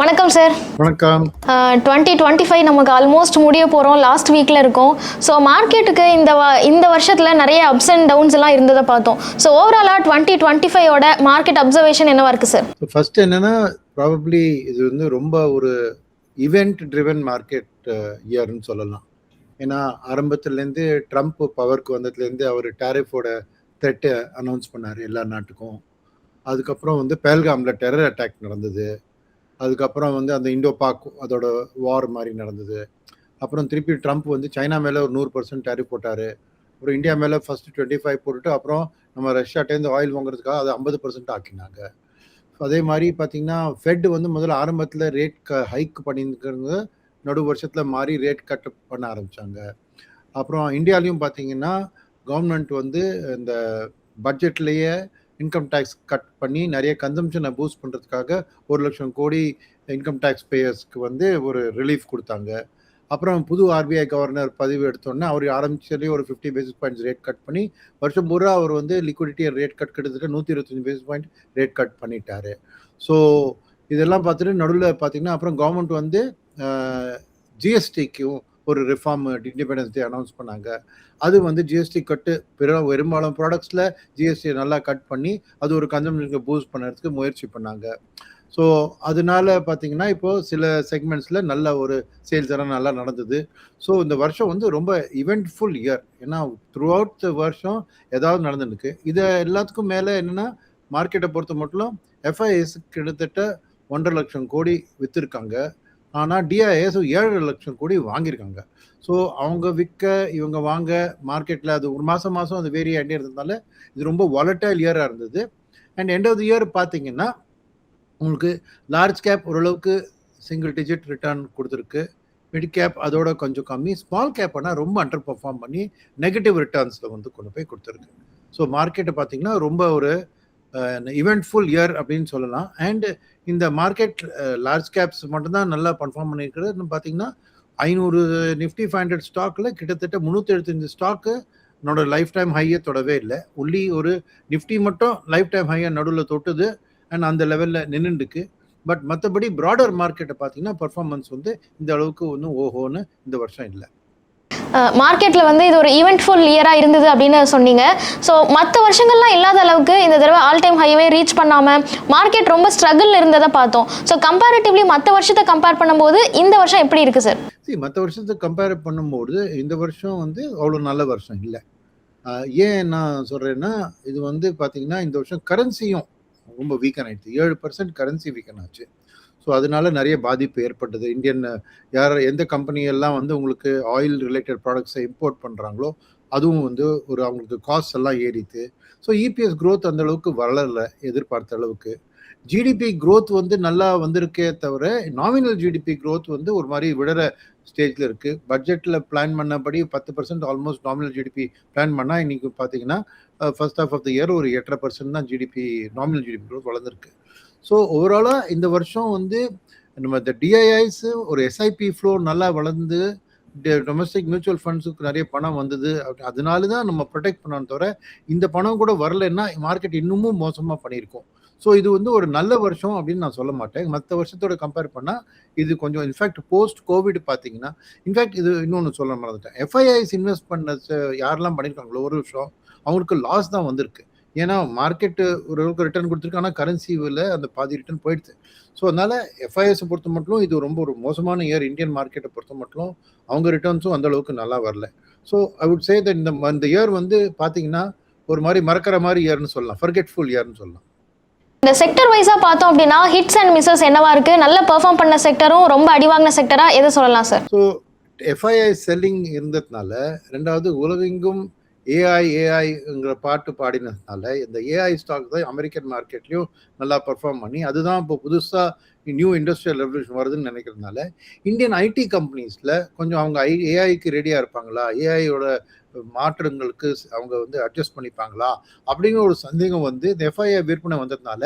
வணக்கம் சார் வணக்கம். Twenty twenty five நமக்கு ஆல்மோஸ்ட் முடிய போகிறோம் லாஸ்ட் வீக்கில் இருக்கோம். ஸோ மார்க்கெட்டுக்கு இந்த இந்த வருஷத்தில் நிறைய அப்ஸ் அண்ட் டவுன்ஸ் எல்லாம் இருந்ததை பார்த்தோம். ஸோ ஓவராலாக டுவெண்ட்டி டுவெண்ட்டி ஃபைவோட மார்க்கெட் அப்சர்வேஷன் என்னவா இருக்குது சார் ஃபர்ஸ்ட் என்னன்னா ப்ராபப்ளி இது வந்து ரொம்ப ஒரு இவெண்ட் ட்ரிவன் மார்க்கெட் இயர்னு சொல்லலாம். ஏன்னா ஆரம்பத்துலேருந்து ட்ரம்ப் பவருக்கு வந்ததுலேருந்து அவர் டேரிஃபோட த்ரெட்டை அனௌன்ஸ் பண்ணார் எல்லா நாட்டுக்கும். அதுக்கப்புறம் வந்து பேல்காம்ல டெரர் அட்டாக் நடந்தது. அதுக்கப்புறம் வந்து அந்த இண்டோ பாக் அதோட வார் மாதிரி நடந்தது. அப்புறம் திருப்பி ட்ரம்ப் வந்து சைனா மேலே ஒரு நூறு பர்சன்ட் டேரிஃப் போட்டார். அப்புறம் இந்தியா மேலே ஃபர்ஸ்ட் டுவெண்ட்டி ஃபைவ் போட்டுட்டு அப்புறம் நம்ம ரஷ்யாட்டேருந்து ஆயில் வாங்குறதுக்காக அதை ஐம்பது பர்சன்ட் ஆக்கினாங்க. அதே மாதிரி பார்த்தீங்கன்னா ஃபெட் வந்து முதல்ல ஆரம்பத்தில் ரேட் க ஹைக் பண்ணியிருக்கிறது நடு வருஷத்தில் மாறி ரேட் கட் பண்ண ஆரம்பித்தாங்க அப்புறம் இந்தியாலையும் பார்த்தீங்கன்னா கவர்மெண்ட் வந்து இந்த பட்ஜெட்லேயே இன்கம் டேக்ஸ் கட் பண்ணி நிறைய கன்சம்ஷனை பூஸ்ட் பண்ணுறதுக்காக ஒரு லட்சம் கோடி இன்கம் டேக்ஸ் பேயர்ஸ்க்கு வந்து ஒரு ரிலீஃப் கொடுத்தாங்க. அப்புறம் புது ஆர்பிஐ கவர்னர் பதிவு எடுத்தோன்னே அவர் ஆரம்பிச்சதுலேயே ஒரு fifty basis points rate cut பண்ணி வருஷம் பூரா அவர் வந்து லிக்விடிட்டி ரேட் கட் கிட்டத்தட்ட நூற்றி இருபத்தஞ்சு பேசிஸ் பாயிண்ட் ரேட் கட் பண்ணிட்டாரு. ஸோ இதெல்லாம் பார்த்துட்டு நடுவில் பார்த்தீங்கன்னா அப்புறம் கவர்மெண்ட் வந்து ஜிஎஸ்டிக்கும் ஒரு ரிஃபார்ம் இண்டிபெண்டன்ஸ் டே அனௌன்ஸ் பண்ணாங்க. அது வந்து ஜிஎஸ்டி கட்டு பிற பெரும்பாலும் ப்ராடக்ட்ஸில் ஜிஎஸ்டியை நல்லா கட் பண்ணி அது ஒரு கன்சம்ஷனுக்கு பூஸ்ட் பண்ணுறதுக்கு முயற்சி பண்ணாங்க. ஸோ அதனால பார்த்தீங்கன்னா இப்போது சில செக்மெண்ட்ஸில் நல்ல ஒரு சேல்ஸ் எல்லாம் நல்லா நடந்தது. ஸோ இந்த வருஷம் வந்து ரொம்ப இவெண்ட்ஃபுல் இயர் ஏன்னா த்ரூ அவுட் த வருஷம் ஏதாவது நடந்துருக்கு. இதை எல்லாத்துக்கும் மேலே என்னென்னா மார்க்கெட்டை பொறுத்த மட்டும் எஃப்ஐஎஸ் கிட்டத்தட்ட ஒன்றரை லட்சம் கோடி விற்றுருக்காங்க ஆனால் டிஐஎஸ் ஏழு லட்சம் கோடி வாங்கியிருக்காங்க. ஸோ அவங்க விற்க இவங்க வாங்க மார்க்கெட்டில் அது ஒரு மாதம் மாதம் அது வேரி ஆகிட்டே இருந்ததுனால இது ரொம்ப வாலட்டைல் இயராக இருந்தது. And end of the year பார்த்தீங்கன்னா உங்களுக்கு லார்ஜ் கேப் ஓரளவுக்கு சிங்கிள் டிஜிட் ரிட்டர்ன் கொடுத்துருக்கு. மிட் கேப் அதோட கொஞ்சம் கம்மி. ஸ்மால் கேப் ஆனால் ரொம்ப அண்டர் பெர்ஃபார்ம் பண்ணி நெகட்டிவ் ரிட்டர்ன்ஸில் வந்து கொண்டு போய் கொடுத்துருக்கு. ஸோ மார்க்கெட்டை பார்த்தீங்கன்னா ரொம்ப ஒரு இவெண்ட்ஃபுல் இயர் அப்படின்னு சொல்லலாம். அண்ட் இந்த மார்க்கெட் லார்ஜ் கேப்ஸ் மட்டும்தான் நல்லா பர்ஃபார்ம் பண்ணியிருக்கிறது. பார்த்தீங்கன்னா ஐநூறு நிஃப்டி ஃபைவ் ஹண்ட்ரட் ஸ்டாக்கில் கிட்டத்தட்ட முந்நூற்றி எழுபத்தஞ்சு ஸ்டாக்கு என்னோட லைஃப் டைம் ஹையை தொடவே இல்லை. உள்ளி ஒரு நிஃப்டி மட்டும் லைஃப் டைம் ஹையை நடுவில் தொட்டுது. அண்ட் அந்த லெவலில் நின்றுண்டுக்கு பட் மற்றபடி ப்ராடர் மார்க்கெட்டை பார்த்தீங்கன்னா பர்ஃபார்மன்ஸ் வந்து இந்த அளவுக்கு ஒன்றும் ஓஹோன்னு இந்த வருஷம் இல்லை. மார்க்கெட்டில் வந்து இது ஒரு ஈவெண்ட்ஃபுல் இயராக இருந்தது அப்படின்னு சொன்னீங்க. ஸோ மற்ற வருஷங்கள்லாம் இல்லாத அளவுக்கு இந்த தடவை ஆல் டைம் ஹைவே ரீச் பண்ணாமல் மார்க்கெட் ரொம்ப ஸ்ட்ரகிள் இருந்ததை பார்த்தோம். ஸோ கம்பேரிட்டிவ்லி மற்ற வருஷத்தை கம்பேர் பண்ணும்போது இந்த வருஷம் எப்படி இருக்குது சார் மற்ற வருஷத்தை கம்பேர் பண்ணும்போது இந்த வருஷம் வந்து அவ்வளோ நல்ல வருஷம் இல்லை. ஏன் நான் சொல்கிறேன்னா இது வந்து பார்த்தீங்கன்னா இந்த வருஷம் கரன்சியும் ரொம்ப வீக்கன் ஆயிடுச்சு. ஏழு பர்சன்ட் கரன்சி வீக்கன் ஆச்சு. ஸோ அதனால நிறைய பாதிப்பு ஏற்பட்டது. இந்தியன் யார் எந்த கம்பெனியெல்லாம் வந்து உங்களுக்கு ஆயில் ரிலேட்டட் ப்ராடக்ட்ஸை இம்போர்ட் பண்ணுறாங்களோ அதுவும் வந்து ஒரு அவங்களுக்கு காஸ்ட் எல்லாம் ஏறித்து ஸோ இபிஎஸ் க்ரோத் அந்த அளவுக்கு வளரல எதிர்பார்த்த அளவுக்கு. ஜிடிபி க்ரோத் வந்து நல்லா வந்திருக்கே தவிர நாமினல் ஜிடிபி க்ரோத் வந்து ஒரு மாதிரி விடற ஸ்டேஜில் இருக்குது பட்ஜெட்டில் பிளான் பண்ணபடி பத்து percent almost nominal GDP plan பண்ணால் இன்றைக்கி பார்த்தீங்கன்னா first half of the year ஒரு எட்டரை பர்சன்ட் தான் ஜிடிபி நாமினல் ஜிடிபி க்ரோத் வளர்ந்துருக்கு. ஸோ ஓவராலாக இந்த வருஷம் வந்து நம்ம இந்த டிஐஐஸ் ஒரு எஸ்ஐபி ஃப்ளோ நல்லா வளர்ந்து டொமஸ்டிக் மியூச்சுவல் ஃபண்ட்ஸுக்கு நிறைய பணம் வந்தது. அதனால தான் நம்ம ப்ரொடெக்ட் பண்ணணும் தவிர இந்த பணம் கூட வரலைன்னா மார்க்கெட் இன்னமும் மோசமாக பண்ணியிருக்கோம். ஸோ இது வந்து ஒரு நல்ல வருஷம் அப்படின்னு நான் சொல்ல மாட்டேன். மற்ற வருஷத்தோட கம்பேர் பண்ணால் இது கொஞ்சம் இன்ஃபேக்ட் போஸ்ட் கோவிட் பார்த்தீங்கன்னா இன்ஃபேக்ட் இது இன்னொன்று சொல்ல மறந்துட்டேன். எஃப்ஐஐஸ் இன்வெஸ்ட் பண்ண யாரெல்லாம் பண்ணியிருக்காங்களோ ஒரு வருஷம் அவங்களுக்கு லாஸ் தான் வந்திருக்கு. ஏன்னா மார்க்கெட்டு ஓரளவுக்கு ரிட்டர்ன் கொடுத்துருக்கு. ஆனால் கரன்சிவில் அந்த பாதி ரிட்டர்ன் போயிடுது ஸோ அதனால எஃப்ஐஎஸை பொறுத்த மட்டும் இது ரொம்ப ஒரு மோசமான இயர் இந்தியன் மார்க்கெட்டை பொறுத்த மட்டும் அவங்க ரிட்டர்ன்ஸும் அந்த அளவுக்கு நல்லா வரல. So I would say that இந்த இந்த இயர் வந்து பார்த்தீங்கன்னா ஒரு மாதிரி மறக்கிற மாதிரி இயர்னு சொல்லலாம். ஃபர்கெட்ஃபுல் இயர்னு சொல்லலாம். இந்த செக்டர் வைஸாக பார்த்தோம் அப்படின்னா ஹிட்ஸ் அண்ட் மிஸ்ஸஸ் என்னவா இருக்கு? நல்ல பெர்ஃபார்ம் பண்ண செக்டரும் ரொம்ப அடிவாங்கின செக்டரா எதை சொல்லலாம் சார் ஸோ எஃப்ஐஐ செல்லிங் இருந்ததுனால ரெண்டாவது உலகெங்கும் ஏஐ ஏஐங்கிற பாட்டு பாடினதுனால இந்த ஏஐ ஸ்டாக் தான் அமெரிக்கன் மார்க்கெட்லையும் நல்லா பர்ஃபார்ம் பண்ணி அதுதான் இப்போ புதுசாக நியூ இண்டஸ்ட்ரியல் ரெவல்யூஷன் வருதுன்னு நினைக்கிறதுனால இந்தியன் ஐடி கம்பெனிஸில் கொஞ்சம் அவங்க ஐ ஏஐக்கு ரெடியாக இருப்பாங்களா? ஏஐயோட மாற்றங்களுக்கு அவங்க வந்து அட்ஜஸ்ட் பண்ணிப்பாங்களா? அப்படிங்கிற ஒரு சந்தேகம் வந்து இந்த எஃப்ஐஐ விற்பனை வந்ததுனால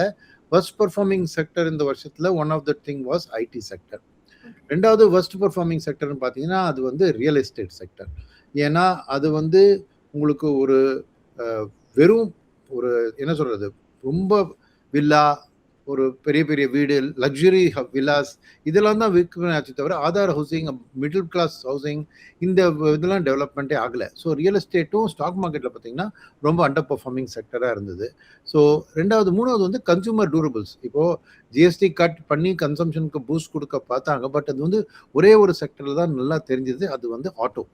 ஃபர்ஸ்ட் பர்ஃபார்மிங் செக்டர் இந்த வருஷத்தில் one of the thing was IT sector ரெண்டாவது ஃபர்ஸ்ட் பர்ஃபார்மிங் செக்டர்னு பார்த்தீங்கன்னா அது வந்து ரியல் எஸ்டேட் செக்டர் ஏன்னா அது வந்து உங்களுக்கு ஒரு வெறும் ஒரு என்ன சொல்றது ரொம்ப வில்லா ஒரு பெரிய பெரிய வீடு லக்ஸுரி வில்லாஸ் இதெல்லாம் தான் விற்கணும் தவிர Aadhaar housing middle class housing இந்த இதெல்லாம் டெவலப்மெண்ட்டே ஆகலை. ஸோ ரியல் எஸ்டேட்டும் ஸ்டாக் மார்க்கெட்டில் பார்த்தீங்கன்னா ரொம்ப அண்டர் பர்ஃபார்மிங் செக்டராக இருந்தது. ஸோ ரெண்டாவது மூணாவது வந்து கன்சூமர் டூரபிள்ஸ் இப்போது ஜிஎஸ்டி கட் பண்ணி கன்சம்ஷனுக்கு பூஸ்ட் கொடுக்க பார்த்தாங்க. பட் அது வந்து ஒரே ஒரு செக்டரில் தான் நல்லா தெரிஞ்சது. அது வந்து ஆட்டோ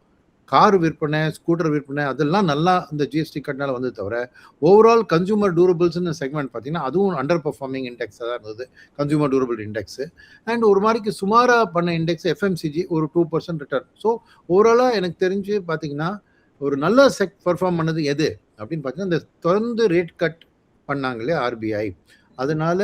கார் விற்பனை ஸ்கூட்டர் விற்பனை அதெல்லாம் நல்லா இந்த ஜிஎஸ்டி கட்னால வந்து தவிர ஓவரால் கன்சூமர் டூரபிள்ஸ்னு செக்மெண்ட் பார்த்தீங்கன்னா அதுவும் அண்டர் பர்ஃபார்மிங் இண்டெக்ஸாக தான் இருந்தது. கன்சூமர் டூரபிள் இண்டெக்ஸ் அண்ட் ஒரு மாதிரிக்கு சுமாராக பண்ண இண்டெக்ஸ் எஃப்எம்சிஜி ஒரு டூ பர்சன்ட் ரிட்டர்ன் ஸோ ஓவராலாக எனக்கு தெரிஞ்சு பார்த்தீங்கன்னா ஒரு நல்ல செக் பர்ஃபார்ம் பண்ணது எது? அப்படின்னு பார்த்தீங்கன்னா இந்த தொடர்ந்து ரேட் கட் பண்ணாங்களே ஆர்பிஐ அதனால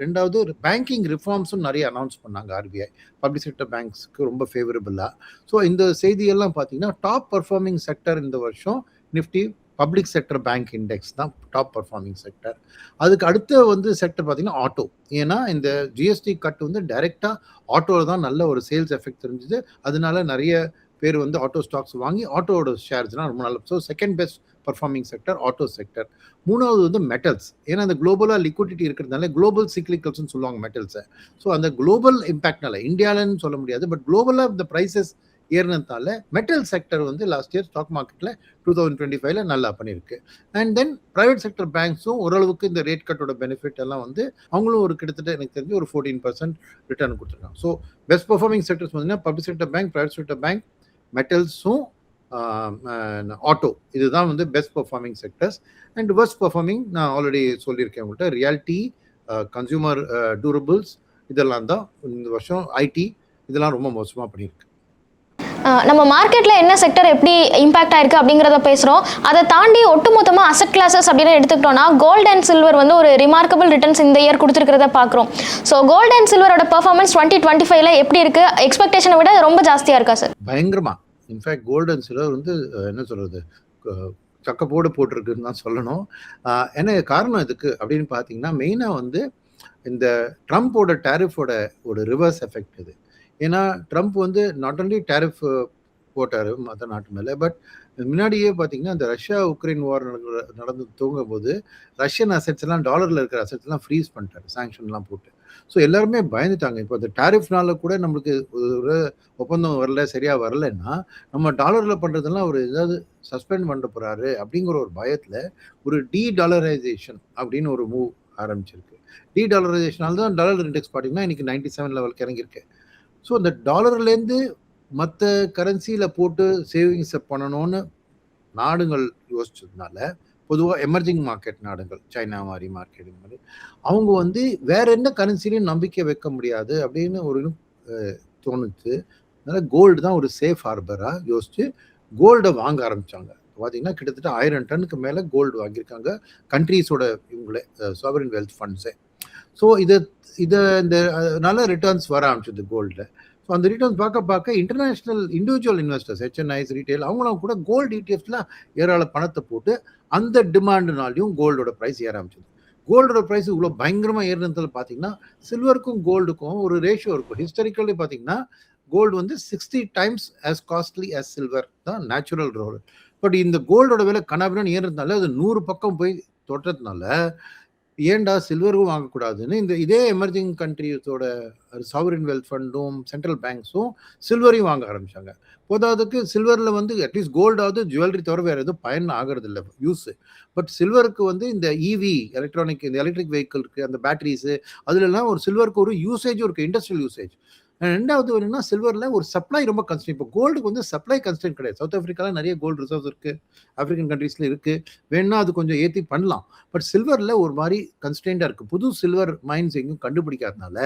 ரெண்டாவது ஒரு பேங்கிங் ரிஃபார்ம்ஸும் நிறைய அனௌன்ஸ் பண்ணாங்க ஆர்பிஐ பப்ளிக் செக்டர் பேங்க்ஸுக்கு ரொம்ப ஃபேவரபுளாக ஸோ இந்த செய்தியெல்லாம் பார்த்தீங்கன்னா டாப் பர்ஃபார்மிங் செக்டர் இந்த வருஷம் Nifty public sector bank index தான் டாப் பர்ஃபார்மிங் செக்டர் அதுக்கு அடுத்த வந்து செக்டர் பார்த்தீங்கன்னா ஆட்டோ ஏன்னா இந்த ஜிஎஸ்டி கட் வந்து டைரெக்டாக ஆட்டோவில் தான் நல்ல ஒரு சேல்ஸ் எஃபெக்ட் தெரிஞ்சுது. அதனால நிறைய பேர் வந்து ஆட்டோ ஸ்டாக்ஸ் வாங்கி ஆட்டோவோட ஷேர்ஸ்லாம் ரொம்ப நல்ல so second best performing sector auto sector மூணாவது வந்து மெட்டல்ஸ் ஏன்னா அந்த குளோபலாக லிக்விடிட்டி இருக்கிறதுனால குளோபல் சிக்லிக்கல்ஸ்னு சொல்லுவாங்க மெட்டல்ஸை ஸோ அந்த குளோபல் இம்பாக்ட்னால இந்தியாவிலன்னு சொல்ல முடியாது பட் குளோபலாக இந்த ப்ரைஸஸ் ஏறினதால மெட்டல் செக்டர் வந்து லாஸ்ட் இயர் ஸ்டாக் மார்க்கெட்டில் டூ தௌசண்ட் டுவெண்ட்டி ஃபைவ்ல நல்லா பண்ணியிருக்கு அண்ட் தென் ப்ரைவேட் செக்டர் பேங்க்ஸும் ஓரளவுக்கு இந்த ரேட் கட்டோட பெனிஃபிட் எல்லாம் வந்து அவங்களும் ஒரு கிட்டத்தட்ட எனக்கு தெரிஞ்சு ஒரு ஃபோர்டீன் பர்சன்ட் ரிட்டர்ன் கொடுத்துருக்காங்க. ஸோ பெஸ்ட் பர்ஃபார்மிங் செக்டர்ஸ் பார்த்தீங்கன்னா public sector bank private sector bank மெட்டல்ஸும் auto. இதுதான் வந்து best performing sectors and worst performing நான் ஆல்ரெடி சொல்லியிருக்கேன் உங்கள்கிட்ட ரியாலிட்டி கன்சூமர் டூரபிள்ஸ் இதெல்லாம் தான் இந்த வருஷம். ஐடி இதெல்லாம் ரொம்ப மோசமாக பண்ணியிருக்கு. நம்ம மார்க்கெட்ல என்ன செக்டர் எப்படி இம்பாக்ட் ஆயிருக்கு அப்படிங்கிறத பேசுறோம். அதை தாண்டி ஒட்டுமொத்தமா அசட் கிளாஸஸ் அப்படின்னு எடுத்துக்கிட்டோம்னா கோல்ட் அண்ட் சில்வர் வந்து ஒரு ரிமார்க்கபிள் ரிட்டர்ன்ஸ் இந்த இயர் கொடுத்துருக்கிறத பார்க்குறோம். ஸோ கோல்ட் அண்ட் சில்வரோட பெர்ஃபார்மன்ஸ் டுவெண்ட்டி டுவெண்ட்டி ஃபைவ்ல எப்படி இருக்கு? எக்ஸ்பெக்டேஷனை விட ரொம்ப ஜாஸ்தியா இருக்கா சார் பயங்கரமா. இன்ஃபேக்ட் கோல்டு அண்ட் சில்வர் வந்து என்ன சொல்கிறது சக்கப்போடு போட்டிருக்குன்னு தான் சொல்லணும். ஏன்னா என்ன காரணம் இதுக்கு அப்படின்னு பார்த்தீங்கன்னா மெயினாக வந்து இந்த ட்ரம்ப்போட டேரிஃபோட ஒரு ரிவர்ஸ் எஃபெக்ட் இது. ஏன்னா ட்ரம்ப் வந்து நாட் ஒன்லி டேரிஃப் போட்டார் மற்ற நாட்டு மேலே பட் முன்னாடியே பார்த்தீங்கன்னா இந்த ரஷ்யா உக்ரைன் வார் நடந்து தூங்கும் போது ரஷ்யன் அசெட்ஸ் எல்லாம் டாலரில் இருக்கிற அசெட்ஸ் எல்லாம் ஃப்ரீஸ் பண்ணிட்டாரு. சாங்ஷன்லாம் போட்டு. ஸோ எல்லாருமே பயந்துட்டாங்க. இப்போ அந்த டேரிஃப்னால கூட நம்மளுக்கு ஒரு ஒப்பந்தம் வரல சரியாக வரலன்னா நம்ம டாலரில் பண்ணுறதெல்லாம் அவர் ஏதாவது சஸ்பெண்ட் பண்ண போகிறாரு அப்படிங்கிற ஒரு பயத்தில் ஒரு டீ டாலரைசேஷன் அப்படின்னு ஒரு மூவ் ஆரம்பிச்சிருக்கு. டி டாலரைசேஷனால் தான் டாலர் இண்டெக்ஸ் பார்த்தீங்கன்னா இன்றைக்கி நைன்டி செவன் லெவலுக்கு இறங்கியிருக்கு. ஸோ அந்த டாலர்லேருந்து மற்ற கரன்சியில் போட்டு சேவிங்ஸை பண்ணணும்னு நாடுகள் யோசிச்சதுனால பொதுவாக எமர்ஜிங் மார்க்கெட் நாடுகள் சைனா மாதிரி மார்க்கெட் மாதிரி. அவங்க வந்து வேற என்ன கரன்சிலையும் நம்பிக்கை வைக்க முடியாது அப்படின்னு ஒரு தோணுச்சு. அதனால் கோல்டு தான் ஒரு சேஃப் ஹார்பராக யோசிச்சு கோல்டை வாங்க ஆரம்பித்தாங்க பார்த்தீங்கன்னா கிட்டத்தட்ட ஆயிரம் டன்னுக்கு மேலே கோல்டு வாங்கியிருக்காங்க கண்ட்ரீஸோட இவங்களே சாவரின் வெல்த் ஃபண்ட்ஸே ஸோ இதை இதை இந்த அஹ், நல்ல ரிட்டர்ன்ஸ் வர ஆரம்பிச்சது கோல்டில் ஸோ அந்த ரிட்டர்ன்ஸ் பார்க்க பார்க்க international individual investors HNIs retail அவங்களும் கூட கோல்டு இடிஎஃப்ஸ்லாம் ஏராள பணத்தை போட்டு அந்த டிமாண்டுனாலையும் கோல்டோட ப்ரைஸ் ஏற ஆரம்பிச்சது. கோல்டோட ப்ரைஸ் இவ்வளோ பயங்கரமாக ஏறினதில் பார்த்தீங்கன்னா சில்வருக்கும் கோல்டுக்கும் ஒரு ரேஷியோ இருக்கும். ஹிஸ்டாரிக்கலி பார்த்தீங்கன்னா கோல்டு வந்து sixty times as costly as silver தான் நேச்சுரல் ரோல் பட் இந்த கோல்டோட விலை கனாபினான்னு ஏறுறதுனால அது நூறு பக்கம் போய் தொட்டதுனால ஏன்டா சில்வரும் வாங்கக்கூடாதுன்னு இந்த இதே எமர்ஜிங் கண்ட்ரிஸோட சவரின் வெல்த் ஃபண்டும் சென்ட்ரல் பேங்க்ஸும் சில்வரையும் வாங்க ஆரம்பிச்சாங்க. போதாதுக்கு சில்வரில் வந்து அட்லீஸ்ட் கோல்டாவது ஜுவல்லரி தவிர வேறு எதுவும் பயன் ஆகிறது இல்லை பட் சில்வருக்கு வந்து இந்த இவி எலக்ட்ரானிக் இந்த எலக்ட்ரிக் வெஹிக்கிள் இருக்குது அந்த பேட்டரிஸு அதுலலாம் ஒரு சில்வருக்கு ஒரு யூசேஜும் இருக்குது இண்டஸ்ட்ரியல் யூசேஜ் ரெண்டாவது என்னன்னா சில்வரில் ஒரு சப்ளை ரொம்ப கன்ஸ்டன்ட் இப்போ கோல்டுக்கு வந்து சப்ளை கன்ஸ்டன்ட் கிடையாது. சவுத் ஆஃப்ரிக்காவில் நிறைய கோல்டு ரிசர்வ்ஸ் இருக்குது ஆஃப்ரிக்கன் கண்ட்ரீஸில் இருக்குது வேணா அது கொஞ்சம் ஏற்றி பண்ணலாம். பட் சில்வரில் ஒரு மாதிரி கன்ஸ்டன்டாக இருக்குது புது சில்வர் மைன்ஸ் எங்கேயும் கண்டுபிடிக்காதனால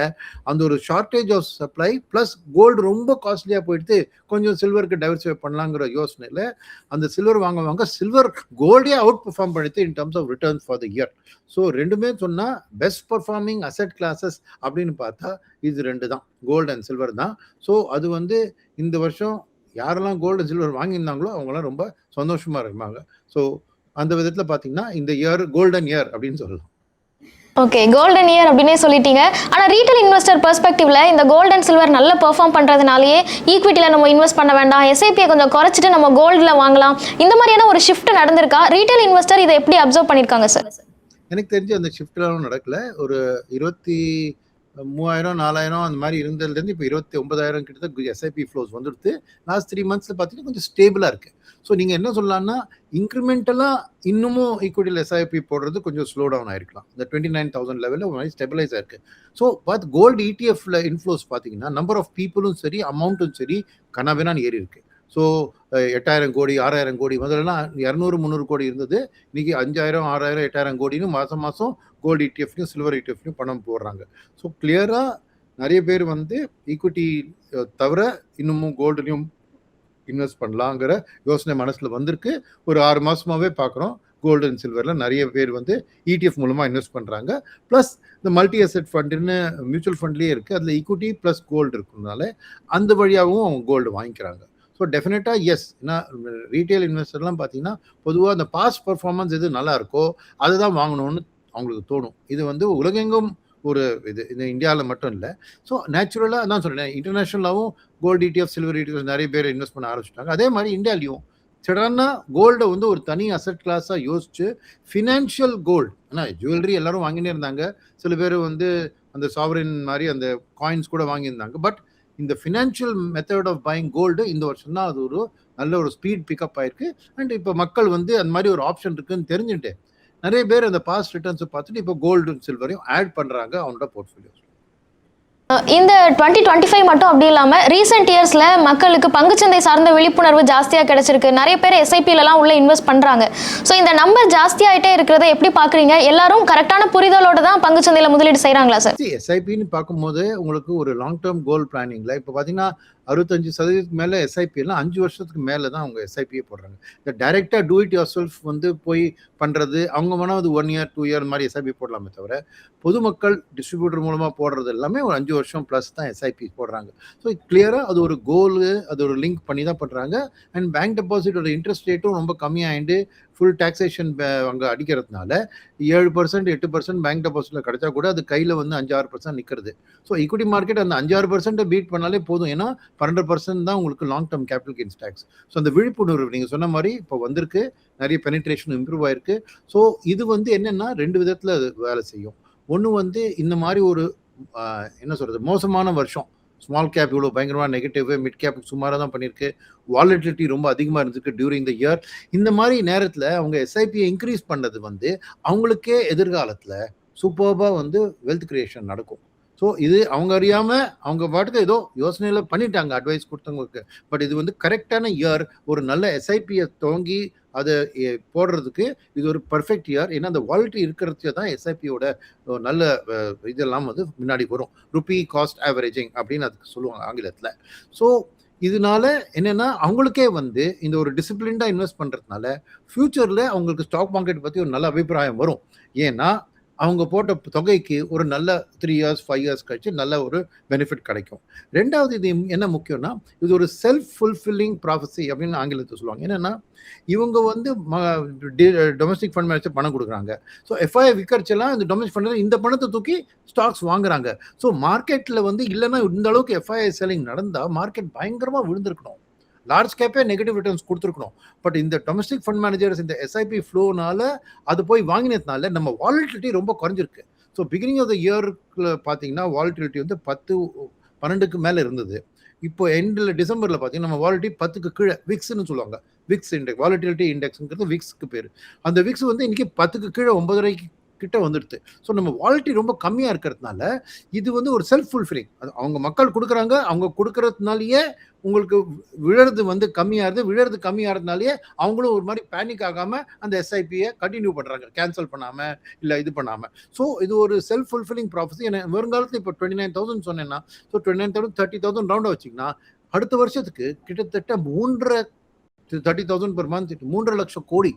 அந்த ஒரு shortage of supply plus gold ரொம்ப காஸ்ட்லியாக போயிட்டு கொஞ்சம் சில்வருக்கு டைவர்சிஃபை பண்ணலாங்கிற யோசனையில் அந்த சில்வர் வாங்க வாங்க சில்வர் கோல்டே அவுட் பெர்ஃபார்ம் பண்ணிட்டு in terms of returns for the year so ரெண்டுமே சொன்னால் பெஸ்ட் பர்ஃபார்மிங் அசெட் கிளாஸஸ் அப்படின்னு பார்த்தா இது ரெண்டு தான் கோல்டு அண்ட் சில்வர் தான். ஸோ அது வந்து இந்த வருஷம் யாரெல்லாம் கோல்டு சில்வர் வாங்கியிருந்தாங்களோ அவங்களாம் ரொம்ப சந்தோஷமா இருப்பாங்க ஸோ அந்த விதத்தில் பார்த்தீங்கன்னா இந்த இயர் கோல்டன் இயர் அப்படின்னு சொல்லலாம். ஓகே கோல்டன் இயர் அப்படின்னே சொல்லிட்டீங்க. ஆனால் ரீட்டைல் இன்வெஸ்டர் பெர்ஸ்பெக்டிவ்ல இந்த கோல்ட் அண்ட் சில்வர் நல்ல பெர்ஃபார்ம் பண்ணுறதுனாலேயே ஈக்விட்டியில் நம்ம இன்வெஸ்ட் பண்ண வேண்டாம். எஸ்ஐபியை கொஞ்சம் குறைச்சிட்டு நம்ம கோல்டில் வாங்கலாம். இந்த மாதிரியான ஒரு ஷிஃப்ட் நடந்திருக்கா? ரீட்டைல் இன்வெஸ்டர் இதை எப்படி அப்சர்வ் பண்ணியிருக்காங்க சார் எனக்கு தெரிஞ்சு அந்த ஷிஃப்ட்லாம் நடக்கல. ஒரு இருபத்தி மூவாயிரம் நாலாயிரம் அந்த மாதிரி இருந்ததுலேருந்து இப்போ இருபத்தி ஒன்பதாயிரம் கிட்ட எஸ்ஐபி ஃப்ளோஸ் வந்துடுது லாஸ்ட் த்ரீ மந்த்ஸில் பார்த்தீங்கன்னா கொஞ்சம் ஸ்டேபிளாக இருக்குது ஸோ நீங்கள் என்ன சொல்லலாம்னா இன்க்ரிமெண்டலாக இன்னமும் ஈக்குவிட்டியில் எஸ்ஐபி போடுறது கொஞ்சம் ஸ்லோ டவுன் ஆயிருக்கலாம். இந்த டுவெண்ட்டி நைன் தௌசண்ட் லெவலில் ஒரு மாதிரி ஸ்டெபிலைஸ் ஆயிருக்கு. ஸோ பார்த்து கோல்டு இடிஎஃப்ல இன்ஃப்ளோஸ் பார்த்தீங்கன்னா நம்பர் ஆஃப் பீப்புளும் சரி அமௌண்ட்டும் சரி கனவேனான்னு ஏறி இருக்கு. ஸோ எட்டாயிரம் கோடி ஆறாயிரம் கோடி முதல்லலாம் இரநூறு முந்நூறு கோடி இருந்தது. இன்னைக்கு அஞ்சாயிரம் ஆறாயிரம் எட்டாயிரம் கோடின்னு மாதம் மாதம் கோல்டு இடிஎஃப்லையும் சில்வர் இடிஎஃப்லையும் பணம் போடுறாங்க. ஸோ கிளியராக நிறைய பேர் வந்து ஈக்விட்டி தவிர இன்னமும் கோல்டுலையும் இன்வெஸ்ட் பண்ணலாங்கிற யோசனை மனசில் வந்திருக்கு. ஒரு ஆறு மாதமாகவே பார்க்குறோம் கோல்டு அண்ட் சில்வரில் நிறைய பேர் வந்து இடிஎஃப் மூலமாக இன்வெஸ்ட் பண்ணுறாங்க ப்ளஸ் இந்த மல்டி அசெட் ஃபண்டுன்னு மியூச்சுவல் ஃபண்ட்லேயே இருக்குது அதில் ஈக்விட்டி ப்ளஸ் கோல்டு இருக்கிறதுனால அந்த வழியாகவும் அவங்க கோல்டு வாங்கிக்கிறாங்க. ஸோ டெஃபினட்டாக எஸ் ஏன்னா ரீட்டைல் இன்வெஸ்டர்லாம் பார்த்தீங்கன்னா பொதுவாக அந்த பாஸ்ட் பர்ஃபார்மன்ஸ் எது நல்லா இருக்கோ அதுதான் வாங்கணும்னு அவங்களுக்கு தோணும். இது வந்து உலகெங்கும் ஒரு இது இந்த இந்தியாவில் மட்டும் இல்லை. ஸோ நேச்சுரலாக தான் சொல்கிறேன் இன்டர்நேஷ்னலாகவும் கோல்டு இடிஎஃப் சில்வர் இடிஎஃப் நிறைய பேர் இன்வெஸ்ட் பண்ண ஆரம்பிச்சிட்டாங்க. அதே மாதிரி இந்தியாலையும் சடனாக கோல்டை வந்து ஒரு தனி அசட் கிளாஸாக யோசிச்சு ஃபினான்ஷியல் கோல்டு ஆனால் ஜுவல்லரி எல்லாரும் வாங்கினே இருந்தாங்க. சில பேர் வந்து அந்த சாவரின் மாதிரி அந்த காயின்ஸ் கூட வாங்கியிருந்தாங்க. பட் இந்த financial method of buying gold இந்த வருஷம் தான் அது ஒரு நல்ல ஒரு ஸ்பீட் பிக்கப் ஆயிருக்கு. அண்ட் இப்போ மக்கள் வந்து அந்த மாதிரி ஒரு ஆப்ஷன் இருக்குன்னு தெரிஞ்சுட்டு நிறைய பேர் அந்த பாஸ்ட் ரிட்டர்ன்ஸை பார்த்துட்டு இப்போ கோல்டு சில்வரையும் ஆட் பண்ணுறாங்க அவனோட போர்ட்ஃபோலியோ இந்த டுவெண்ட்டி டுவெண்ட்டி ஃபைவ் மட்டும் அப்படி இல்லாமல் ரீசெண்ட் இயர்ஸில் மக்களுக்கு பங்குச்சந்தை சார்ந்த விழிப்புணர்வு ஜாஸ்தியாக கிடைச்சிருக்கு. நிறைய பேர் எஸ்ஐபிலலாம் உள்ள இன்வெஸ்ட் பண்ணுறாங்க ஸோ இந்த நம்பர் ஜாஸ்தியாயிட்டே இருக்கிறத எப்படி பார்க்குறீங்க? எல்லாரும் கரெக்டான புரிதலோட தான் பங்குச்சந்தையில் முதலீடு செய்கிறாங்களா சார் எஸ்ஐபின்னு பார்க்கும்போது உங்களுக்கு ஒரு லாங் டேர்ம் கோல் பிளானிங்ல இப்போ பார்த்தீங்கன்னா அறுபத்தஞ்சு சதவீதத்துக்கு மேலே எஸ்ஐபி எல்லாம் அஞ்சு வருஷத்துக்கு மேலே தான் அவங்க எஸ்ஐபியே போடுறாங்க. இந்த டைரெக்டாக டூ இட் யோர் செல்ஃப் வந்து போய் பண்ணுறது அவங்க வேணால் அது ஒன் இயர் டூ இயர் மாதிரி எஸ்ஐபி போடலாமே தவிர பொதுமக்கள் டிஸ்ட்ரிபியூட்டர் மூலமாக போடுறது எல்லாமே ஒரு அஞ்சு வருஷம் ப்ளஸ் தான் எஸ்ஐபி போடுறாங்க. ஸோ கிளியராக அது ஒரு கோலு அது ஒரு லிங்க் பண்ணி தான் பண்ணுறாங்க அண்ட் பேங்க் டெபாசிட்டோட இன்ட்ரெஸ்ட் ரேட்டும் ரொம்ப கம்மியாகிண்டு ஃபுல் டாக்ஸேஷன் அங்கே அடிக்கிறதுனால ஏழு பர்சன்ட் எட்டு பர்சன்ட் பேங்க் டெபாசிட்டில் கிடைச்சா கூட அது கையில் வந்து அஞ்சாறு பர்சன்ட் நிற்கிறது ஸோ ஈக்விட்டி மார்க்கெட் அந்த அஞ்சாறு பர்சன்ட்டை பீட் பண்ணாலே போதும். ஏன்னா பன்னெண்டு பர்சன்ட் தான் உங்களுக்கு long term capital gains tax so அந்த விழிப்புணர்வு நீங்கள் சொன்ன மாதிரி இப்போ வந்திருக்கு. நிறைய பெனிட்ரேஷன் இம்ப்ரூவ் ஆயிருக்கு. ஸோ இது வந்து என்னென்னா ரெண்டு விதத்தில் அது வேலை செய்யும். ஒன்று வந்து இந்த மாதிரி ஒரு என்ன சொல்கிறது மோசமான வருஷம். ஸ்மால் கேப் இவ்வளோ பயங்கரமாக நெகட்டிவ் மிட் கேப் சுமாராக தான் பண்ணியிருக்கு. வாலிடிலிட்டி ரொம்ப அதிகமாக இருந்திருக்கு டியூரிங் த இயர் இந்த மாதிரி நேரத்தில் அவங்க எஸ்ஐபியை இன்க்ரீஸ் பண்ணது வந்து அவங்களுக்கே எதிர்காலத்தில் சூப்பர்பாக வந்து வெல்த் கிரியேஷன் நடக்கும். ஸோ இது அவங்க அறியாமல் அவங்க பாட்டுக்கு ஏதோ யோசனையில் பண்ணிட்டாங்க அட்வைஸ் கொடுத்தவங்களுக்கு. பட் இது வந்து கரெக்டான இயர் ஒரு நல்ல எஸ்ஐபியை துவங்கி அதை போடுறதுக்கு இது ஒரு பர்ஃபெக்ட் இயர் ஏன்னா அந்த குவாலிட்டி இருக்கிறதுக்கு தான் எஸ்ஐபியோட நல்ல இதெல்லாம் வந்து முன்னாடி வரும். ருபி காஸ்ட் ஆவரேஜிங் அப்படின்னு அதுக்கு சொல்லுவாங்க ஆங்கிலத்தில். ஸோ இதனால என்னன்னா அவங்களுக்கே வந்து இந்த ஒரு டிசிப்ளின்டாக இன்வெஸ்ட் பண்ணுறதுனால ஃப்யூச்சரில் அவங்களுக்கு ஸ்டாக் மார்க்கெட் பற்றி ஒரு நல்ல அபிப்பிராயம் வரும். ஏன்னா அவங்க போட்ட தொகைக்கு ஒரு நல்ல த்ரீ இயர்ஸ் ஃபைவ் இயர்ஸ் கழிச்சு நல்ல ஒரு பெனிஃபிட் கிடைக்கும். ரெண்டாவது இது என்ன முக்கியம்னா இது ஒரு செல்ஃப் ஃபுல்ஃபில்லிங் ப்ராஃபஸி அப்படின்னு ஆங்கிலத்தை சொல்லுவாங்க. என்னென்னா இவங்க வந்து டொமஸ்டிக் ஃபண்ட் மேனேஜர் பணம் கொடுக்குறாங்க. ஸோ எஃப்ஐ விற்கரிச்செல்லாம் இந்த டொமஸ்டிக் ஃபண்ட் இந்த பணத்தை தூக்கி ஸ்டாக்ஸ் வாங்குறாங்க. ஸோ மார்க்கெட்டில் வந்து இல்லைன்னா இந்த அளவுக்கு எஃப்ஐஐ செல்லிங் நடந்தால் மார்க்கெட் பயங்கரமாக விழுந்திருக்கணும். லார்ஜ் கேப்பே நெகட்டிவ் ரிட்டர்ன்ஸ் கொடுத்துருக்கணும். பட் இந்த டொமஸ்டிக் ஃபண்ட் மேனேஜர்ஸ் இந்த எஸ்ஐபி ஃப்ளோனால அது போய் வாங்கினதுனால நம்ம வாலிட்டிலிட்டி ரொம்ப குறைஞ்சிருக்கு. ஸோ பிகினிங் ஆஃப் த இயர்க்குள்ள பார்த்தீங்கன்னா வாலிட்டிலிட்டி வந்து பத்து பன்னெண்டுக்கு மேலே இருந்தது. இப்போ எண்டில் டிசம்பரில் பார்த்தீங்கன்னா நம்ம வாலிட்டி பத்துக்கு கீழே விக்ஸ்னு சொல்லுவாங்க. விக்ஸ் இண்டெக்ஸ் வாலிட்டிலிட்டி இண்டெக்ஸ்ங்கிறது விக்ஸ்க்கு பேர். அந்த விக்ஸ் வந்து இன்றைக்கி பத்துக்கு கீழே ஒன்பதரைக்கு கிட்ட வந்துடுது. ஸோ நம்ம குவாலிட்டி ரொம்ப கம்மியாக இருக்கிறதுனால இது வந்து ஒரு செல்ஃப் ஃபுல்ஃபிலிங் அது அவங்க மக்கள் கொடுக்குறாங்க அவங்க கொடுக்கறதுனாலயே உங்களுக்கு விழறது வந்து கம்மியாகுது விழறது கம்மியாகிறதுனாலயே அவங்களும் ஒரு மாதிரி பேனிக் ஆகாமல் அந்த எஸ்ஐபியை கண்டினியூ பண்ணுறாங்க கேன்சல் பண்ணாமல் இல்லை இது பண்ணாமல் ஸோ இது ஒரு செல்ஃப் ஃபுல்ஃபில்லிங் ப்ராஃபஸி என்ன வருங்காலத்தில் இப்போ டுவெண்ட்டி நைன் தௌசண்ட் சொன்னேன்னா so twenty nine thousand thirty thousand ரவுண்டாக வச்சிங்கன்னா அடுத்த வருஷத்துக்கு கிட்டத்தட்ட மூன்றரை தேர்ட்டி தௌசண்ட் பெர் மந்த் மூன்றரை லட்சம் கோடி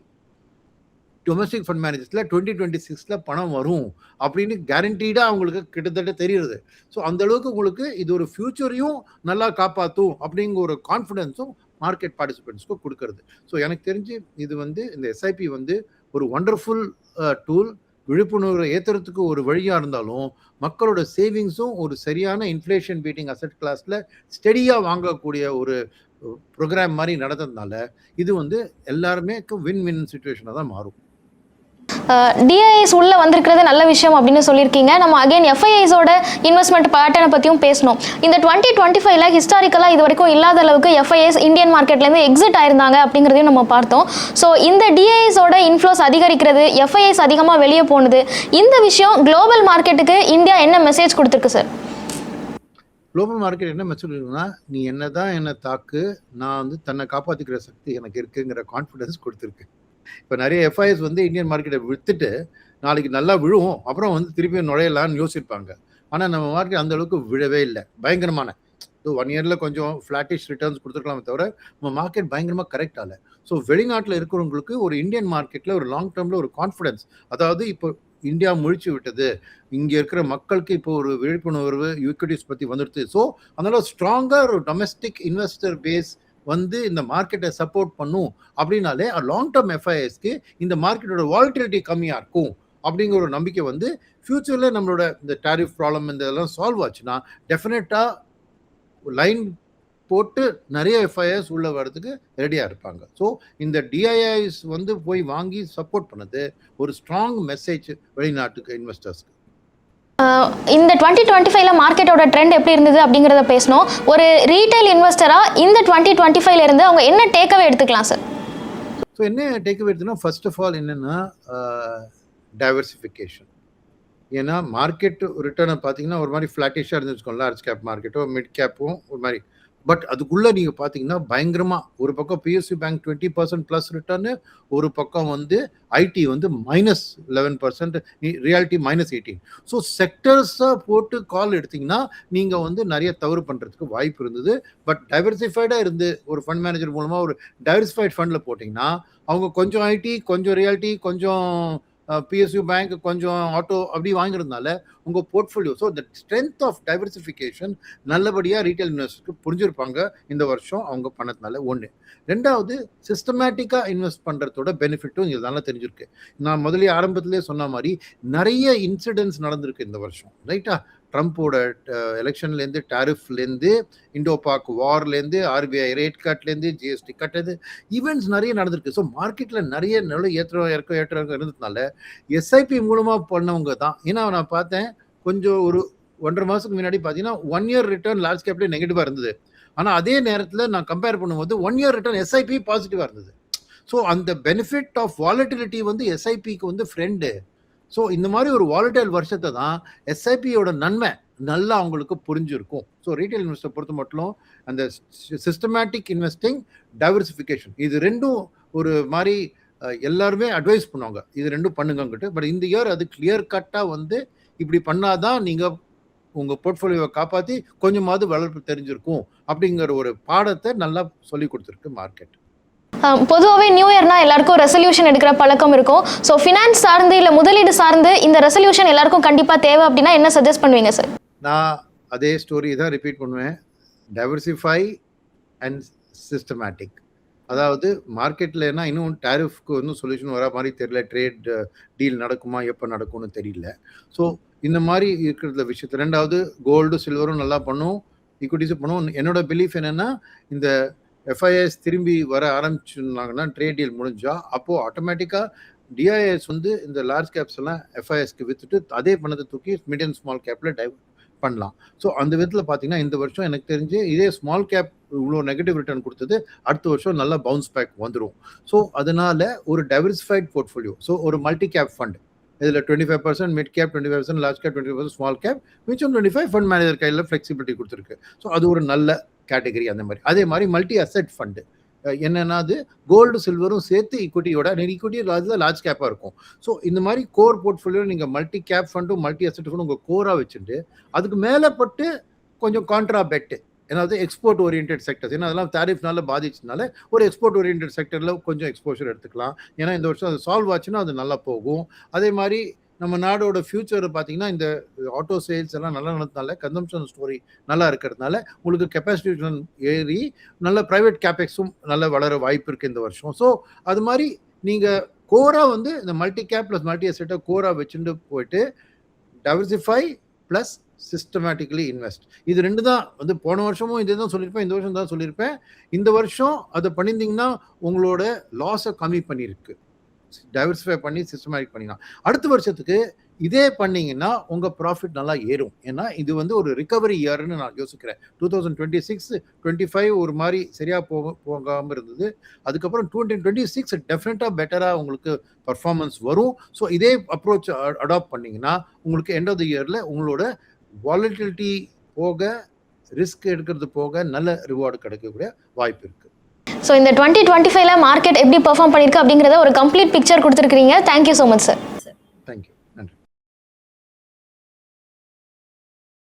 டொமஸ்டிக் ஃபண்ட் மேனேஜர்ஸில் டுவெண்ட்டி டுவெண்ட்டி சிக்ஸில் பணம் வரும் அப்படின்னு கேரண்டீடாக அவங்களுக்கு கிட்டத்தட்ட தெரியுது ஸோ அந்த அளவுக்கு உங்களுக்கு இது ஒரு ஃபியூச்சரையும் நல்லா காப்பாற்றும் அப்படிங்கிற ஒரு கான்ஃபிடென்ஸும் மார்க்கெட் பார்ட்டிசிபென்ட்ஸ்க்கு கொடுக்கறது. ஸோ எனக்கு தெரிஞ்சு இது வந்து இந்த எஸ்ஐபி வந்து ஒரு ஒண்டர்ஃபுல் டூல் விழிப்புணர்வை ஏற்றுறதுக்கு ஒரு வழியாக இருந்தாலும் மக்களோட சேவிங்ஸும் ஒரு சரியான இன்ஃப்ளேஷன் பீட்டிங் அசட் கிளாஸில் ஸ்டெடியாக வாங்கக்கூடிய ஒரு ப்ரோக்ராம் மாதிரி நடந்ததுனால இது வந்து எல்லாருமே வின் வின் சுச்சுவேஷனாக தான் மாறும். டிஐஎஸ் உள்ளே வந்திருக்கிறது நல்ல விஷயம் அப்படின்னு சொல்லியிருக்கீங்க. நம்ம அகைன் எஃப்ஐஐஸோட இன்வெஸ்ட்மெண்ட் பேட்டர்னை பற்றியும் பேசணும். இந்த டுவெண்ட்டி டுவெண்ட்டி ஃபைவ்ல ஹிஸ்டாரிக்கலாக இது வரைக்கும் இல்லாத அளவுக்கு எஃப்ஐஎஸ் இந்தியன் மார்க்கெட்லேருந்து எக்ஸிட் ஆயிருந்தாங்க அப்படிங்கிறதையும் நம்ம பார்த்தோம். ஸோ இந்த டிஐஎஸோட இன்ஃப்ளோஸ் அதிகரிக்கிறது எஃப்ஐஎஸ் அதிகமாக வெளியே போனது இந்த விஷயம் குளோபல் மார்க்கெட்டுக்கு இந்தியா என்ன மெசேஜ் கொடுத்துருக்கு சார் குளோபல் மார்க்கெட் என்ன மெசேஜ் இருக்குன்னா நீ என்னதான் என்ன தாக்கு நான் வந்து தன்னை காப்பாற்றிக்கிற சக்தி எனக்கு இருக்குங்கிற கான்ஃபிடன்ஸ் கொடுத்துருக்கு. இப்போ நிறைய எஃப்ஐஎஸ் வந்து இந்தியன் மார்க்கெட்டை வித்துட்டு நாளைக்கு நல்லா விழுவும். அப்புறம் வந்து திருப்பியும் நுழையலாம்னு யோசிப்பாங்க. ஆனால் நம்ம மார்க்கெட் அந்த அளவுக்கு விழவே இல்லை. பயங்கரமான. ஒன் இயரில் கொஞ்சம் ஃப்ளாட்டிஷ் ரிட்டர்ன்ஸ் கொடுத்துருக்கலாமே தவிர நம்ம மார்க்கெட் பயங்கரமாக கரெக்ட் ஆகல. ஸோ வெளிநாட்டில் இருக்கிறவங்களுக்கு ஒரு இந்தியன் மார்க்கெட்டில் ஒரு லாங் டேர்மில் ஒரு கான்ஃபிடன்ஸ் அதாவது இப்போ இந்தியா முழிச்சு விட்டது. இங்கே இருக்கிற மக்களுக்கு இப்போ ஒரு விழிப்புணர்வு ஈக்விட்டிஸ் பற்றி வந்துடுது. ஸோ அதனால் ஸ்ட்ராங்காக ஒரு டொமஸ்டிக் இன்வெஸ்டர் பேஸ் வந்து இந்த மார்க்கெட்டை சப்போர்ட் பண்ணும். அப்படின்னாலே லாங் டேர்ம் எஃப்ஐஎஸ்க்கு இந்த மார்க்கெட்டோட வால்டிலிட்டி கம்மியாக இருக்கும். அப்படிங்கிற ஒரு நம்பிக்கை வந்து ஃப்யூச்சரில் நம்மளோட இந்த டாரிஃப் ப்ராப்ளம் இந்த இதெல்லாம் சால்வ் ஆச்சுன்னா டெஃபினட்டாக லைன் போட்டு நிறைய எஃப்ஐஎஸ் உள்ள வரதுக்கு ரெடியாக இருப்பாங்க. ஸோ இந்த டிஐஐஸ் வந்து போய் வாங்கி சப்போர்ட் பண்ணது ஒரு ஸ்ட்ராங் மெசேஜ் வெளிநாட்டுக்கு இன்வெஸ்டர்ஸ்க்கு இந்த டுவெண்ட்டி டுவெண்ட்டி ஃபைவ்ல மார்க்கெட்டோட ட்ரெண்ட் எப்படி இருந்தது அப்படிங்கிறத பேசணும். ஒரு ரீட்டைல் இன்வெஸ்டராக இந்த டுவெண்ட்டி டுவெண்ட்டி ஃபைவ்ல இருந்து அவங்க என்ன டேக்கவே எடுத்துக்கலாம் சார் ஸோ என்ன டேக்அவே எடுத்துனா ஃபர்ஸ்ட் ஆஃப் ஆல் என்னென்னா டைவர்சிஃபிகேஷன் ஏன்னா மார்க்கெட் ரிட்டர்னை பார்த்தீங்கன்னா ஒரு மாதிரி ஃப்ளாட்டிஷாக இருந்து லார்ஜ் கேப் மார்க்கெட்டோ மிட் கேப்பும் ஒரு மாதிரி பட் அதுக்குள்ளே நீங்கள் பார்த்தீங்கன்னா பயங்கரமாக ஒரு பக்கம் PSU bank twenty percent plus return ஒரு பக்கம் வந்து ஐடி வந்து minus eleven percent reality minus eighteen so செக்டர்ஸாக போட்டு கால் எடுத்தீங்கன்னா நீங்கள் வந்து நிறைய தவறு பண்ணுறதுக்கு வாய்ப்பு இருந்தது. பட் டைவர்சிஃபைடாக இருந்து ஒரு ஃபண்ட் மேனேஜர் மூலமாக ஒரு டைவர்சிஃபைட் ஃபண்டில் போட்டிங்கன்னா அவங்க கொஞ்சம் ஐடி கொஞ்சம் ரியாலிட்டி கொஞ்சம் பிஎஸ்யூ பேங்க் கொஞ்சம் ஆட்டோ அப்படி வாங்குறதுனால உங்கள் portfolio so the strength of diversification நல்லபடியாக ரீட்டைல் இன்வெஸ்டருக்கு புரிஞ்சிருப்பாங்க இந்த வருஷம் அவங்க பண்ணதுனால ஒன்று ரெண்டாவது சிஸ்டமேட்டிக்காக இன்வெஸ்ட் பண்ணுறதோட பெனிஃபிட்டும் இங்கே நல்லா தெரிஞ்சிருக்கு. நான் முதலே ஆரம்பத்திலே சொன்ன மாதிரி நிறைய இன்சிடென்ட்ஸ் நடந்திருக்கு இந்த வருஷம் ரைட்டா ட்ரம்ப்போட எலெக்ஷன்லேருந்து டாரிஃப்லேருந்து இண்டோ பாக் வார்லேருந்து ஆர்பிஐ ரேட் கட்லேருந்து ஜிஎஸ்டி கட்டது ஈவெண்ட்ஸ் நிறைய நடந்திருக்கு. ஸோ மார்க்கெட்டில் நிறைய நல்ல ஏற்றம் இறக்கம் ஏற்றம் இருந்ததுனால எஸ்ஐபி மூலமாக பண்ணவங்க தான். ஏன்னா நான் பார்த்தேன் கொஞ்சம் ஒரு ஒன்றரை மாதத்துக்கு முன்னாடி பார்த்தீங்கன்னா ஒன் இயர் ரிட்டர்ன் லார்ஜ் கேப்லேயே நெகட்டிவாக இருந்தது. ஆனால் அதே நேரத்தில் நான் கம்பேர் பண்ணும்போது ஒன் இயர் ரிட்டர்ன் எஸ்ஐபி பாசிட்டிவாக இருந்தது. ஸோ அந்த பெனிஃபிட் ஆஃப் வாலட்டிலிட்டி வந்து எஸ்ஐபிக்கு வந்து ஃப்ரெண்டு ஸோ இந்த மாதிரி ஒரு வாலட்டைல் வருஷத்தை தான் எஸ்ஐபியோட நன்மை நல்லா அவங்களுக்கு புரிஞ்சிருக்கும். ஸோ ரீட்டைல் இன்வெஸ்டர் பொறுத்த மட்டும் அந்த சிஸ்டமேட்டிக் இன்வெஸ்டிங் டைவர்சிஃபிகேஷன் இது ரெண்டும் ஒரு மாதிரி எல்லாருமே அட்வைஸ் பண்ணுவாங்க. இது ரெண்டும் பண்ணுங்கங்கிட்டு பட் இந்த இயர் அது கிளியர் கட்டாக வந்து இப்படி பண்ணாதான் நீங்கள் உங்கள் போர்ட்ஃபோலியோவை காப்பாற்றி கொஞ்சமாவது வளர்ப்பு தெரிஞ்சிருக்கும் அப்படிங்கிற ஒரு பாடத்தை நல்லா சொல்லி கொடுத்துருக்கு மார்க்கெட் பொதுவாகவே நியூ இயர்னா எல்லாருக்கும் ரெசல்யூஷன் எடுக்கிற பழக்கம் இருக்கும். ஸோ ஃபினான்ஸ் சார்ந்து இல்லை முதலீடு சார்ந்து இந்த ரெசல்யூஷன் எல்லாருக்கும் கண்டிப்பாக தேவை அப்படின்னா என்ன சஜஸ்ட் பண்ணுவீங்க சார் நான் அதே ஸ்டோரி தான் ரிப்பீட் பண்ணுவேன். டைவர்சிஃபை அண்ட் சிஸ்டமேட்டிக் அதாவது மார்க்கெட்டில் என்ன இன்னும் டேரிஃப்க்கு வந்து சொல்யூஷன் வர மாதிரி தெரியல. ட்ரேட் டீல் நடக்குமா எப்போ நடக்கும்னு தெரியல. ஸோ இந்த மாதிரி இருக்கிற விஷயத்து ரெண்டாவது கோல்டு சில்வரும் நல்லா பண்ணும். ஈக்குவிட்டிஸும் பண்ணும். என்னோட பிலீஃப் என்னென்னா இந்த எஃப்ஐஎஸ் திரும்பி வர ஆரம்பிச்சுனாங்கன்னா ட்ரேட் டீல் முடிஞ்சா அப்போது ஆட்டோமேட்டிக்காக டிஐஎஸ் வந்து இந்த லார்ஜ் கேப்ஸ் எல்லாம் எஃப்ஐஎஸ்க்கு விற்றுட்டு அதே பணத்தை தூக்கி மிட் அண்ட் ஸ்மால் கேப்பில் டைவ் பண்ணலாம். ஸோ அந்த விதத்தில் பார்த்தீங்கன்னா இந்த வருஷம் எனக்கு தெரிஞ்சு இதே ஸ்மால் கேப் இவ்வளோ நெகட்டிவ் ரிட்டர்ன் கொடுத்தது அடுத்த வருஷம் நல்லா பவுன்ஸ் பேக் வந்துடும் ஸோ அதனால ஒரு டைவர்சிஃபைட் போர்ட்ஃபோலியோ ஸோ ஒரு மல்டி கேப் ஃபண்ட் இதில் twenty five percent mid cap twenty five percent large cap twenty percent small cap மிச்சம் டுவெண்ட்டி ஃபைவ் ஃபண்ட் மேனேஜர் கையில் ஃப்ளெக்சிபிலிட்டி கொடுத்துருக்கு. ஸோ அது ஒரு நல்ல கேட்டகரி அந்த மாதிரி. அதே மாதிரி மல்டி அசெட் ஃபண்டு என்னன்னா அது கோல்டு சில்வரும் சேர்த்து ஈக்குவிட்டியோட ஈக்குவிட்டி அதுதான் லார்ஜ் கேப்பாக இருக்கும். ஸோ இந்த மாதிரி கோர் போர்ட்ஃபோலியோ நீங்கள் மல்டி கேப் ஃபண்டும் மல்டி அசெட் ஃபண்டும் உங்கள் கோராக வச்சுட்டு அதுக்கு மேலே பட்டு கொஞ்சம் கான்ட்ரா பெட்டு ஏதாவது எக்ஸ்போர்ட் ஓரியன்ட் செக்டர்ஸ் ஏன்னா அதெல்லாம் தாரிஃப்னால பாதிச்சதுனால ஒரு எக்ஸ்போர்ட் ஓரியன்ட் செக்டரில் கொஞ்சம் எக்ஸ்போஷர் எடுத்துக்கலாம். ஏன்னா இந்த வருஷம் அது சால்வ் ஆச்சுன்னா அது நல்லா போகும். அதே மாதிரி நம்ம நாடோட ஃபியூச்சர் பார்த்தீங்கன்னா இந்த ஆட்டோ சேல்ஸ் எல்லாம் நல்லா நடந்ததுனால கன்சம்ஷன் ஸ்டோரி நல்லா இருக்கிறதுனால உங்களுக்கு கெப்பாசிட்டி ஏறி நல்ல ப்ரைவேட் கேபெக்ஸும் நல்லா வளர வாய்ப்பு இருக்குது இந்த வருஷம். ஸோ அது மாதிரி நீங்கள் கோராக வந்து இந்த மல்டி கேப் ப்ளஸ் மல்டி அசெட்டை கோராக வச்சுட்டு போயிட்டு டைவர்சிஃபை ப்ளஸ் சிஸ்டமேட்டிக்கலி இன்வெஸ்ட் இது ரெண்டு தான். வந்து போன வருஷமும் இதே தான் சொல்லியிருப்பேன் இந்த வருஷம் தான் சொல்லியிருப்பேன். இந்த வருஷம் அதை பண்ணியிருந்தீங்கன்னா உங்களோட லாஸை கம்மி பண்ணியிருக்கு. டைவர்சிஃபை பண்ணி சிஸ்டமேட்டிக் பண்ணிக்கலாம். அடுத்த வருஷத்துக்கு இதே பண்ணீங்கன்னா உங்கள் ப்ராஃபிட் நல்லா ஏறும். ஏன்னா இது வந்து ஒரு ரிகவரி இயர்னு நான் யோசிக்கிறேன். Two thousand twenty six twenty five ஒரு மாதிரி சரியாக போக போகாமல் இருந்தது. அதுக்கப்புறம் டூ டுவெண்ட்டி சிக்ஸ் டெஃபினட்டாக பெட்டராக உங்களுக்கு பர்ஃபார்மன்ஸ் வரும். ஸோ இதே அப்ரோச் அடாப்ட் பண்ணிங்கன்னா உங்களுக்கு எண்ட் ஆஃப் த இயரில் உங்களோட வாலட்டிலிட்டி போக ரிஸ்க் எடுக்கிறது போக நல்ல ரிவார்டு கிடைக்கக்கூடிய வாய்ப்பு இருக்குது ஸோ இந்த டுவெண்ட்டி டுவெண்ட்டி ஃபைவ்ல மார்க்கெட் எப்படி பெர்ஃபார்ம் பண்ணியிருக்கு அப்படிங்கிறத ஒரு கம்ப்ளீட் பிக்சர் கொடுத்துருக்கீங்க thank you so much sir thank you